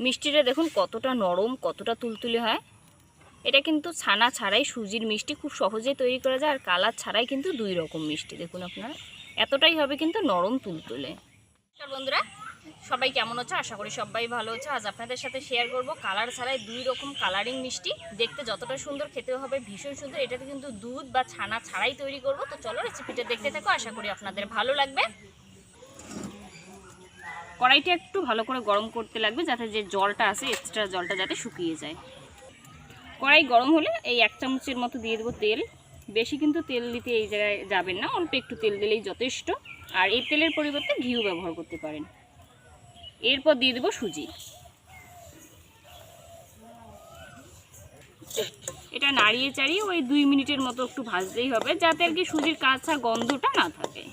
মিষ্টিটা দেখুন কতটা নরম, কতটা তুলতুলে হয়। এটা কিন্তু ছানা ছাড়াই সুজির মিষ্টি খুব সহজেই তৈরি করা যায়, আর কালার ছাড়াই কিন্তু দুই রকম মিষ্টি, দেখুন আপনারা। এতটাই হবে কিন্তু নরম তুলতুলে। বন্ধুরা, সবাই কেমন আছো? আশা করি সবাই ভালো আছো। আজ আপনাদের সাথে শেয়ার করব কালার ছাড়াই দুই রকম কালারিং মিষ্টি। দেখতে যতটা সুন্দর খেতে হবে ভীষণ সুন্দর। এটাতে কিন্তু দুধ বা ছানা ছাড়াই তৈরি করব। তো চলো রেসিপিটা দেখতে থাকো, আশা করি আপনাদের ভালো লাগবে। কড়াইটা একটু ভালো করে গরম করতে লাগবে যাতে যে জলটা আছে এক্সট্রা জলটা যাতে শুকিয়ে যায়। কড়াই গরম হলে এই এক চামচের মতো দিয়ে দেবো তেল। বেশি কিন্তু তেল দিতে এই জায়গায় যাবেন না, অল্প একটু তেল দিলেই যথেষ্ট। আর এই তেলের পরিবর্তে ঘিউ ব্যবহার করতে পারেন। এরপর দিয়ে দেবো সুজি। এটা নাড়িয়ে চাড়িয়ে ওই দুই মিনিটের মতো একটু ভাজতেই হবে, যাতে আর কি সুজির কাঁচা গন্ধটা না থাকে।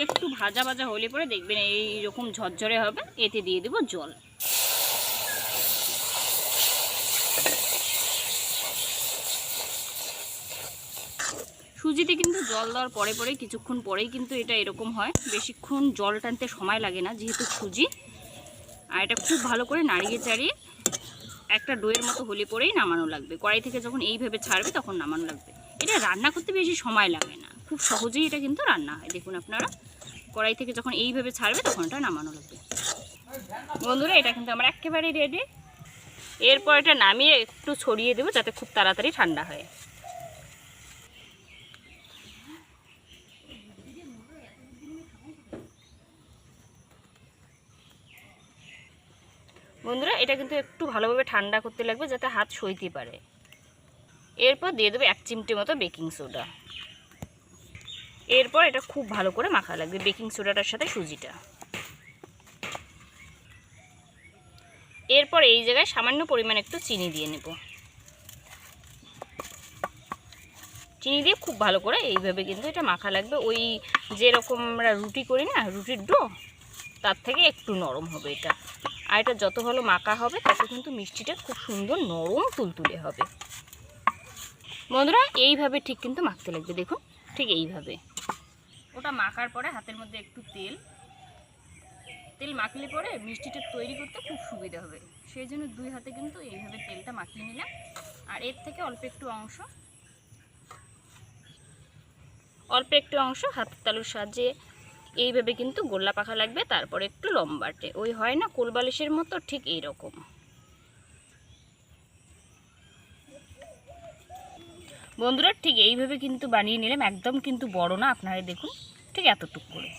এটা একটু ভাজা ভাজা হলে পরে দেখবেন এই রকম ঝরঝরে হবে, এতে দিয়ে দেবো জল। সুজিতে কিন্তু জল দেওয়ার পরে পরে কিছুক্ষণ পরেই কিন্তু এটা এরকম হয়। বেশিক্ষণ জল টানতে সময় লাগে না, যেহেতু সুজি। আর এটা খুব ভালো করে নাড়িয়ে চাড়িয়ে একটা ডোয়ের মতো হলে পরেই নামানো লাগবে। কড়াই থেকে যখন এইভাবে ছাড়বে, তখন নামানো লাগবে। এটা রান্না করতে বেশি সময় লাগে না। খুব সহজেই এটা কিন্তু রান্না হয়। দেখুন আপনারা, কড়াই থেকে যখন এইভাবে ছাড়বে তখন এটা নামানো লাগবে। বন্ধুরা, এটা কিন্তু আমার একেবারে রেডি এরপর এটা নামিয়ে একটু ছড়িয়ে দেবো যাতে খুব তাড়াতাড়ি ঠান্ডা হয়। বন্ধুরা, এটা কিন্তু একটু ভালোভাবে ঠান্ডা করতে লাগবে যাতে হাত সইতে পারে। এরপর দিয়ে দেবো এক চিমটি মতো বেকিং সোডা। এরপর এটা খুব ভালো করে মাখা লাগবে, বেকিং সোডাটার সাথে সুজিটা। এরপর এই জায়গায় সামান্য পরিমাণ একটু চিনি দিয়ে নেব। চিনি দিয়ে খুব ভালো করে এইভাবে কিন্তু এটা মাখা লাগবে। ওই যেরকম আমরা রুটি করি না, রুটির ডো, তার থেকে একটু নরম হবে এটা। আর এটা যত ভালো মাখা হবে, তত কিন্তু মিষ্টিটা খুব সুন্দর নরম তুলতুলে হবে। বন্ধুরা, এইভাবে ঠিক কিন্তু মাখতে লাগবে, দেখুন, ঠিক এইভাবে। ওটা মাখার পরে হাতের মধ্যে একটু তেল। তেল মাখলে পরে মিষ্টিটা তৈরি করতে খুব সুবিধা হবে। সেই জন্য দুই হাতে কিন্তু এইভাবে তেলটা মাখিয়ে নিলাম। আর এর থেকে অল্প একটু অংশ, অল্প একটু অংশ হাতের তালুর সাহায্যে এইভাবে কিন্তু গোল্লা পাখা লাগবে, তারপরে একটু লম্বাটে। ওই হয় না, কোলবালিশের মতো ঠিক এই বন্ধুরা, ঠিক এইভাবে কিন্তু বানিয়ে নিলাম। একদম কিন্তু বড় না, আপনারা দেখুন, ঠিক এতটুকু করে।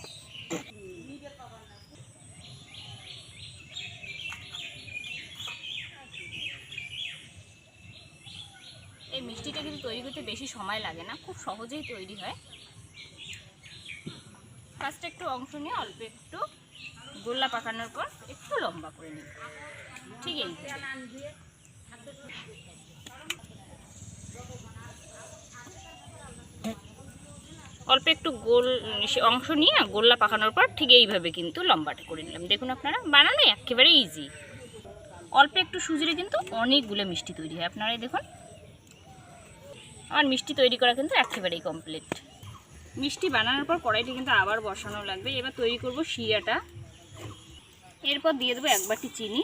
এই মিষ্টিটা কিন্তু তৈরি করতে বেশি সময় লাগে না, খুব সহজেই তৈরি হয়। ফার্স্টে একটু অংশ নিয়ে অল্প একটু গোল্লা পাকানোর পর একটু লম্বা করে নিই। ঠিক এই। অল্প একটু গোল অংশ নিয়ে গোল্লা পাকানোর পর ঠিক এইভাবে কিন্তু লম্বাটা করে নিলাম। দেখুন আপনারা, বানানো একেবারে ইজি অল্প একটু সুজিরে কিন্তু অনেকগুলো মিষ্টি তৈরি হয়। আপনারাই দেখুন। আমার মিষ্টি তৈরি করা কিন্তু একেবারেই কমপ্লিট মিষ্টি বানানোর পর কড়াইটি কিন্তু আবার বসানো লাগবে। এবার তৈরি করব শিরাটা। এরপর দিয়ে দেবো এক বাটি চিনি।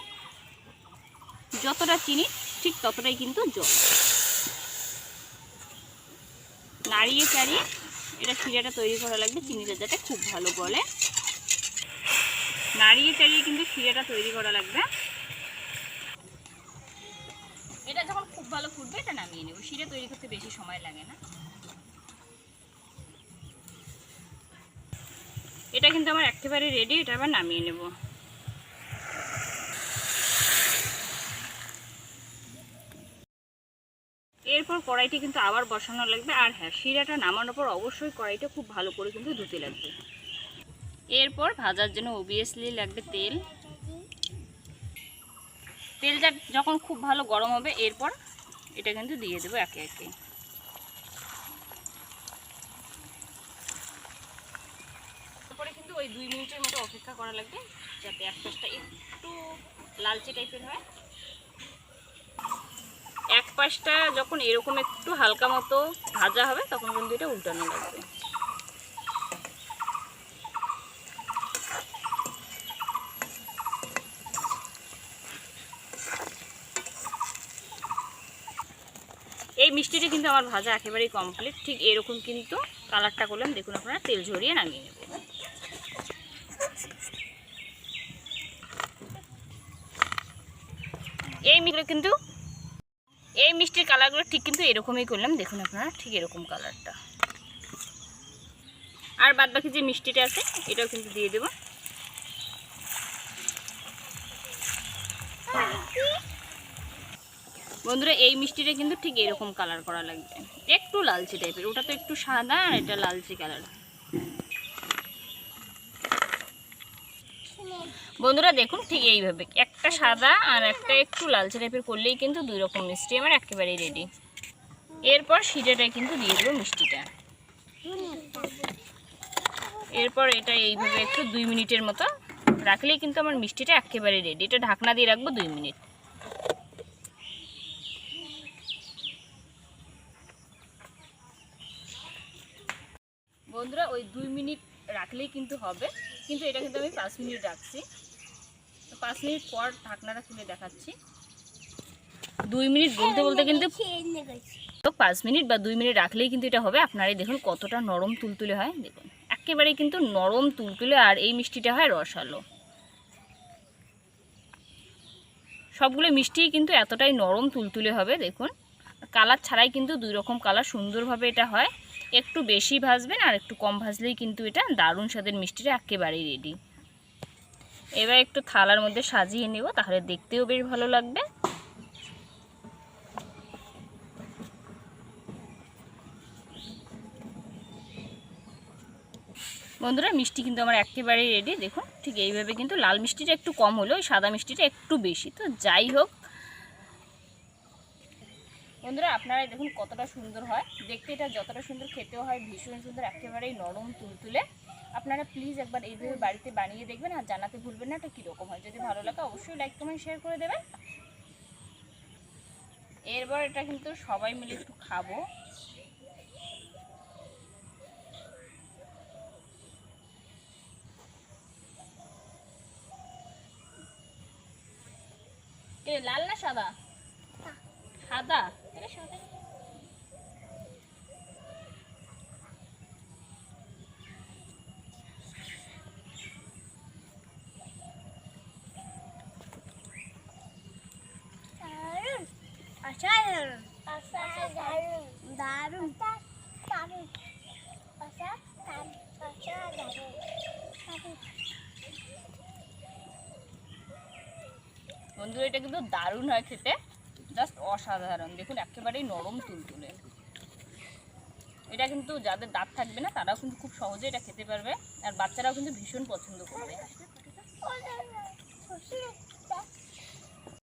যতটা চিনি, ঠিক ততটাই কিন্তু জল। নাড়িয়ে চাড়িয়ে এটা শিরাটা তৈরি করা লাগবে, চিনিটা যাতে খুব ভালো গলে। নাড়িয়ে চাড়িয়ে কিন্তু শিরাটা তৈরি করা লাগবে। এটা যখন খুব ভালো ফুটবে, এটা নামিয়ে নেব। শিরা তৈরি করতে বেশি সময় লাগে না। এটা কিন্তু আমার একেবারে রেডি এটা আবার নামিয়ে নেব এরপর কড়াইটি কিন্তু আবার বসানো লাগবে। আর হ্যাঁ শিরাটা নামানোর পর অবশ্যই কড়াইটা খুব ভালো করে কিন্তু ধুতে লাগবে। এরপর ভাজার জন্য অবভিয়াসলি লাগবে তেল। তেলটা যখন খুব ভালো গরম হবে, এরপর এটা কিন্তু দিয়ে দেবো একে একে। তারপরে কিন্তু ওই দুই মিনিটের মতো অপেক্ষা করা লাগবে, যাতে এক একটু লালচে টাইপের হয়। এক পাশটা যখন এরকম একটু হালকা মতো ভাজা হবে, তখন কিন্তু এটা উল্টানো লাগবে। এই মিষ্টিটা কিন্তু আমার ভাজা একেবারেই কমপ্লিট ঠিক এরকম কিন্তু কালারটা করলাম। দেখুন আপনারা, তেল ঝরিয়ে নামিয়ে নেব। এই মিষ্টি কিন্তু এই মিষ্টির কালারগুলো ঠিক কিন্তু এরকমই করলাম। দেখুন আপনারা, ঠিক এরকম কালারটা। আর বাদ বাকি যে মিষ্টিটা আছে, এটাও কিন্তু দিয়ে দেবো। বন্ধুরা, এই মিষ্টিটা কিন্তু ঠিক এরকম কালার করা লাগবে। একটু লালচে টাইপের, ওটা তো একটু সাদা আর এটা লালচে কালার। বন্ধুরা দেখুন ঠিক এইভাবে, একটা সাদা আর একটা একটু লালচে টাইপের করলেই কিন্তু দুই রকম মিষ্টি আমার একেবারেই রেডি এরপর সিটাটা কিন্তু দিয়ে দেবো মিষ্টিটা। এরপর এটা এইভাবে একটু দুই মিনিটের মতো রাখলেই কিন্তু আমার মিষ্টিটা একেবারে রেডি এটা ঢাকনা দিয়ে রাখব দুই মিনিট। বন্ধুরা ওই দুই মিনিট রাখলেই কিন্তু হবে। কিন্তু এটা কিন্তু আমি পাঁচ মিনিট রাখছি। তো পাঁচ মিনিট পর ঢাকনাটা খুলে দেখাচ্ছি। দুই মিনিট বলতে বলতে কিন্তু তো পাঁচ মিনিট বা দুই মিনিট রাখলেই কিন্তু এটা হবে। আপনারাই দেখুন কতটা নরম তুলতুলে হয়। দেখুন, একেবারেই কিন্তু নরম তুলতুলে আর এই মিষ্টিটা হয় রসালো। সবগুলো মিষ্টিই কিন্তু এতটাই নরম তুলতুলে হবে, দেখুন। কালার ছাড়াই কিন্তু দুই রকম কালার সুন্দরভাবে এটা হয়। একটু বেশি ভাজবেন আর একটু কম ভাজলেই কিন্তু এটা দারুণ স্বাদের মিষ্টিটা একেবারেই রেডি এবার একটু থালার মধ্যে সাজিয়ে নেব, তাহলে দেখতেও বেশ ভালো লাগবে। বন্ধুরা, মিষ্টি কিন্তু আমার একেবারেই রেডি দেখুন, ঠিক এইভাবে কিন্তু লাল মিষ্টিটা একটু কম হলেও সাদা মিষ্টিটা একটু বেশি। তো যাই হোক বন্ধুরা আপনারাই দেখুন কতটা সুন্দর হয়। দেখতে এটা যতটা সুন্দর খেতেও হয় ভীষণ সুন্দর একেবারেই নরম তুলতুলে। আপনারা প্লিজ একবার এইভাবে বাড়িতে বানিয়ে দেখবেন আর জানাতে ভুলবেন না এটা কীরকম হয়। যদি ভালো লাগে অবশ্যই লাইক কমেন্ট শেয়ার করে দেবেন। এরপর এটা কিন্তু সবাই মিলে একটু খাব। এ লাল না সাদা। সাদা? অসাধারণ দারুণ দারুণ এটা কিন্তু দারুণ হয় খেতে। জাস্ট অসাধারণ। দেখুন, একেবারেই নরম তুলতুলে। এটা কিন্তু যাদের দাঁত থাকবে না, তারাও কিন্তু খুব সহজে এটা খেতে পারবে। আর বাচ্চারাও কিন্তু ভীষণ পছন্দ করবে।